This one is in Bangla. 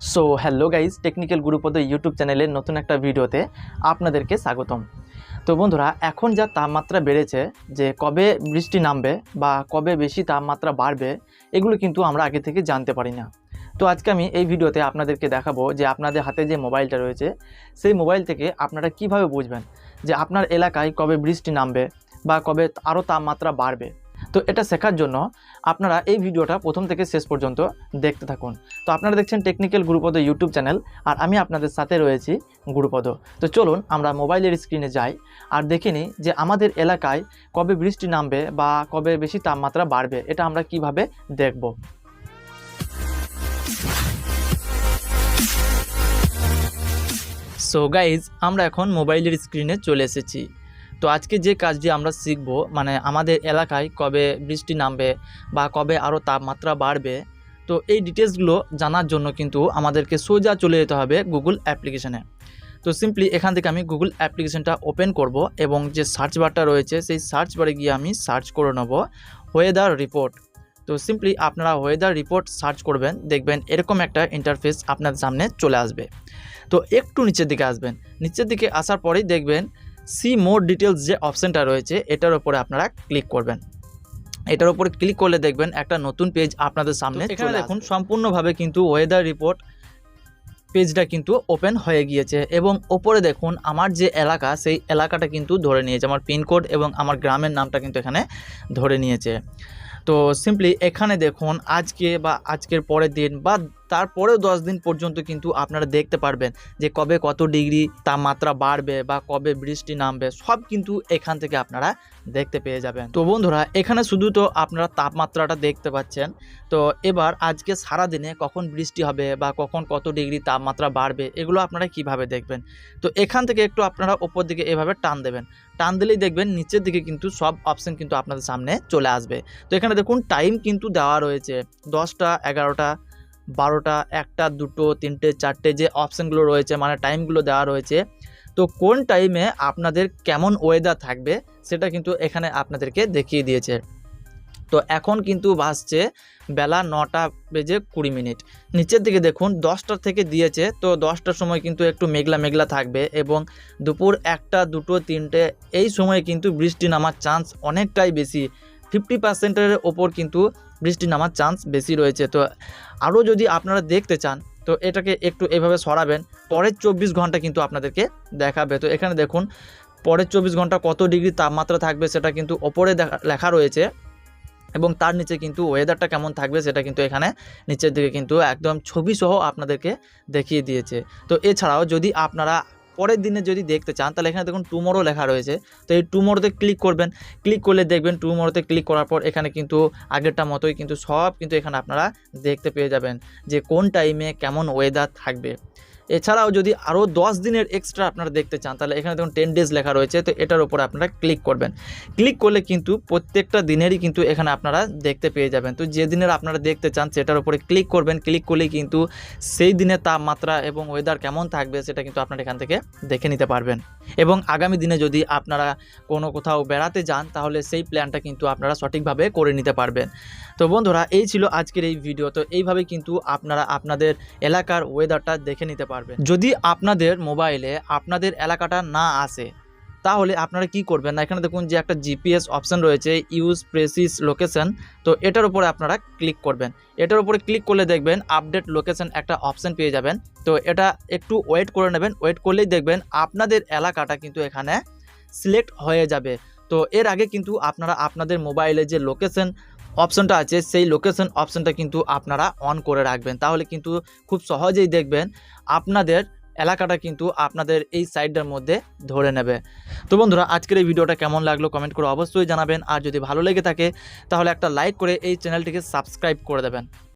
So hello guys technical Gurupada YouTube চ্যানেলের নতুন একটা ভিডিওতে আপনাদেরকে স্বাগতম। তো বন্ধুরা, এখন যা তাপমাত্রা বেড়েছে, যে কবে বৃষ্টি নামবে বা কবে বেশি তাপমাত্রা বাড়বে, এগুলো কিন্তু আমরা আগে থেকে জানতে পারি না। তো আজকে আমি এই ভিডিওতে আপনাদেরকে দেখাবো যে আপনাদের হাতে যে মোবাইলটা রয়েছে, সেই মোবাইল থেকে আপনারা কীভাবে বুঝবেন যে আপনার এলাকায় কবে বৃষ্টি নামবে বা কবে আরও তাপমাত্রা বাড়বে। তো এটা শেখার জন্য আপনারা এই ভিডিওটা প্রথম থেকে শেষ পর্যন্ত দেখতে থাকুন। তো আপনারা দেখছেন টেকনিক্যাল গুরুপদ ইউটিউব চ্যানেল আর আমি আপনাদের সাথে রয়েছি গুরুপদ তো চলুন আমরা মোবাইলের স্ক্রিনে যাই আর দেখে নিই যে আমাদের এলাকায় কবে বৃষ্টি নামবে বা কবে বেশি তাপমাত্রা বাড়বে, এটা আমরা কীভাবে দেখব। সো গাইজ আমরা এখন মোবাইলের স্ক্রিনে চলে এসেছি। তো আজকে যে কাজটি আমরা শিখব মানে আমাদের এলাকায় কবে বৃষ্টি নামবে বা কবে আরও তাপমাত্রা বাড়বে, তো এই ডিটেলসগুলো জানার জন্য কিন্তু আমাদেরকে সোজা চলে যেতে হবে গুগল অ্যাপ্লিকেশানে। তো সিম্পলি এখান থেকে আমি গুগল অ্যাপ্লিকেশানটা ওপেন করব এবং যে সার্চ বারটা রয়েছে, সেই সার্চ বারে গিয়ে আমি সার্চ করে নেব ওয়েদার রিপোর্ট। তো সিম্পলি আপনারা ওয়েদার রিপোর্ট সার্চ করবেন, দেখবেন এরকম একটা ইন্টারফেস আপনার সামনে চলে আসবে। তো একটু নিচের দিকে আসবেন, নিচের দিকে আসার পরেই দেখবেন সি মোর ডিটেলস যে অপশানটা রয়েছে এটার উপরে আপনারা ক্লিক করবেন। এটার উপরে ক্লিক করলে দেখবেন একটা নতুন পেজ আপনাদের সামনে এখানে দেখুন সম্পূর্ণভাবে কিন্তু ওয়েদার রিপোর্ট পেজটা কিন্তু ওপেন হয়ে গিয়েছে এবং ওপরে দেখুন আমার যে এলাকা সেই এলাকাটা কিন্তু ধরে নিয়েছে। আমার পিনকোড এবং আমার গ্রামের নামটা কিন্তু এখানে ধরে নিয়েছে। তো সিম্পলি এখানে দেখুন আজকে বা আজকের পরের দিন বা তারপরেও দশ দিন পর্যন্ত কিন্তু আপনারা দেখতে পারবেন যে কবে কত ডিগ্রি তাপমাত্রা বাড়বে বা কবে বৃষ্টি নামবে, সব কিন্তু এখান থেকে আপনারা দেখতে পেয়ে যাবেন। তো বন্ধুরা, এখানে শুধু তো আপনারা তাপমাত্রাটা দেখতে পাচ্ছেন। তো এবার আজকে সারা দিনে কখন বৃষ্টি হবে বা কখন কত ডিগ্রি তাপমাত্রা বাড়বে, এগুলো আপনারা কীভাবে দেখবেন? তো এখান থেকে একটু আপনারা ওপর দিকে এভাবে টান দেবেন। টান দিলেই দেখবেন নিচের দিকে কিন্তু সব অপশন কিন্তু আপনাদের সামনে চলে আসবে। তো এখানে দেখুন টাইম কিন্তু দেওয়া রয়েছে দশটা, এগারোটা বারোটা, একটা, দুটো, তিনটে, চারটে যে অপশানগুলো রয়েছে মানে টাইমগুলো দেওয়া রয়েছে, তো কোন টাইমে আপনাদের কেমন ওয়েদার থাকবে সেটা কিন্তু এখানে আপনাদেরকে দেখিয়ে দিয়েছে। তো এখন কিন্তু বাসছে বেলা নটা বেজে কুড়ি মিনিট। নিচের দিকে দেখুন দশটার থেকে দিয়েছে, তো দশটার সময় কিন্তু একটু মেঘলা মেঘলা থাকবে এবং দুপুর একটা, দুটো, তিনটে, এই সময় কিন্তু বৃষ্টি নামার চান্স অনেকটাই বেশি। ফিফটি পার্সেন্টের ওপর কিন্তু বৃষ্টি নামার চান্স বেশি রয়েছে। তো আরও যদি আপনারা দেখতে চান, তো এটাকে একটু এভাবে সরাবেন। পরের চব্বিশ ঘণ্টা কিন্তু আপনাদেরকে দেখাবে। তো এখানে দেখুন, পরের চব্বিশ ঘণ্টা কত ডিগ্রি তাপমাত্রা থাকবে সেটা কিন্তু ওপরে লেখা রয়েছে এবং তার নিচে কিন্তু ওয়েদারটা কেমন থাকবে সেটা কিন্তু এখানে নিচের দিকে কিন্তু একদম ছবি সহ আপনাদেরকে দেখিয়ে দিয়েছে। তো এছাড়াও যদি আপনারা পরের দিনে যদি দেখতে চান, তাহলে এখানে দেখুন টুমোরো লেখা রয়েছে। তো এই টুমোরোতে ক্লিক করবেন। ক্লিক করলে দেখবেন টুমোরোতে ক্লিক করার পর এখানে কিন্তু আগেরটা মতোই কিন্তু সব কিন্তু এখানে আপনারা দেখতে পেয়ে যাবেন যে কোন টাইমে কেমন ওয়েদার থাকবে। এছাড়াও যদি আরও দশ দিনের এক্সট্রা আপনারা দেখতে চান, তাহলে এখানে দেখুন টেন ডেজ লেখা রয়েছে, তো এটার উপরে আপনারা ক্লিক করবেন। ক্লিক করলে কিন্তু প্রত্যেকটা দিনেরই কিন্তু এখানে আপনারা দেখতে পেয়ে যাবেন। তো যে দিনের আপনারা দেখতে চান, সেটার উপরে ক্লিক করবেন। ক্লিক করলেই কিন্তু সেই দিনের তাপমাত্রা এবং ওয়েদার কেমন থাকবে, সেটা কিন্তু আপনারা এখান থেকে দেখে নিতে পারবেন। এবং আগামী দিনে যদি আপনারা কোনো কোথাও বেড়াতে যান, তাহলে সেই প্ল্যানটা কিন্তু আপনারা সঠিকভাবে করে নিতে পারবেন। তো বন্ধুরা, এই ছিল আজকের এই ভিডিও তো এইভাবে কিন্তু আপনারা আপনাদের এলাকার ওয়েদারটা দেখে নিতে পারবেন যদি আপনাদের মোবাইলে আপনাদের এলাকাটা না আসে, তাহলে আপনারা কি করবেন না? এখানে দেখুন যে একটা জিপিএস অপশান রয়েছে ইউজ প্রেসিস লোকেশন তো এটার উপরে আপনারা ক্লিক করবেন। এটার উপরে ক্লিক করলে দেখবেন আপডেট লোকেশন একটা অপশান পেয়ে যাবেন। তো এটা একটু ওয়েট করে নেবেন। ওয়েট করলেই দেখবেন আপনাদের এলাকাটা কিন্তু এখানে সিলেক্ট হয়ে যাবে। তো এর আগে কিন্তু আপনারা আপনাদের মোবাইলে যে লোকেশন অপশনটা আছে, সেই লোকেশন অপশনটা কিন্তু আপনারা অন করে রাখবেন। তাহলে কিন্তু খুব সহজেই দেখবেন আপনাদের এলাকাটা কিন্তু আপনাদের এই সাইডটার মধ্যে ধরে নেবে। তো বন্ধুরা, আজকের এই ভিডিওটা কেমন লাগল কমেন্ট করে অবশ্যই জানাবেন। আর যদি ভালো লেগে থাকে, তাহলে একটা লাইক করে এই চ্যানেলটিকে সাবস্ক্রাইব করে দেবেন।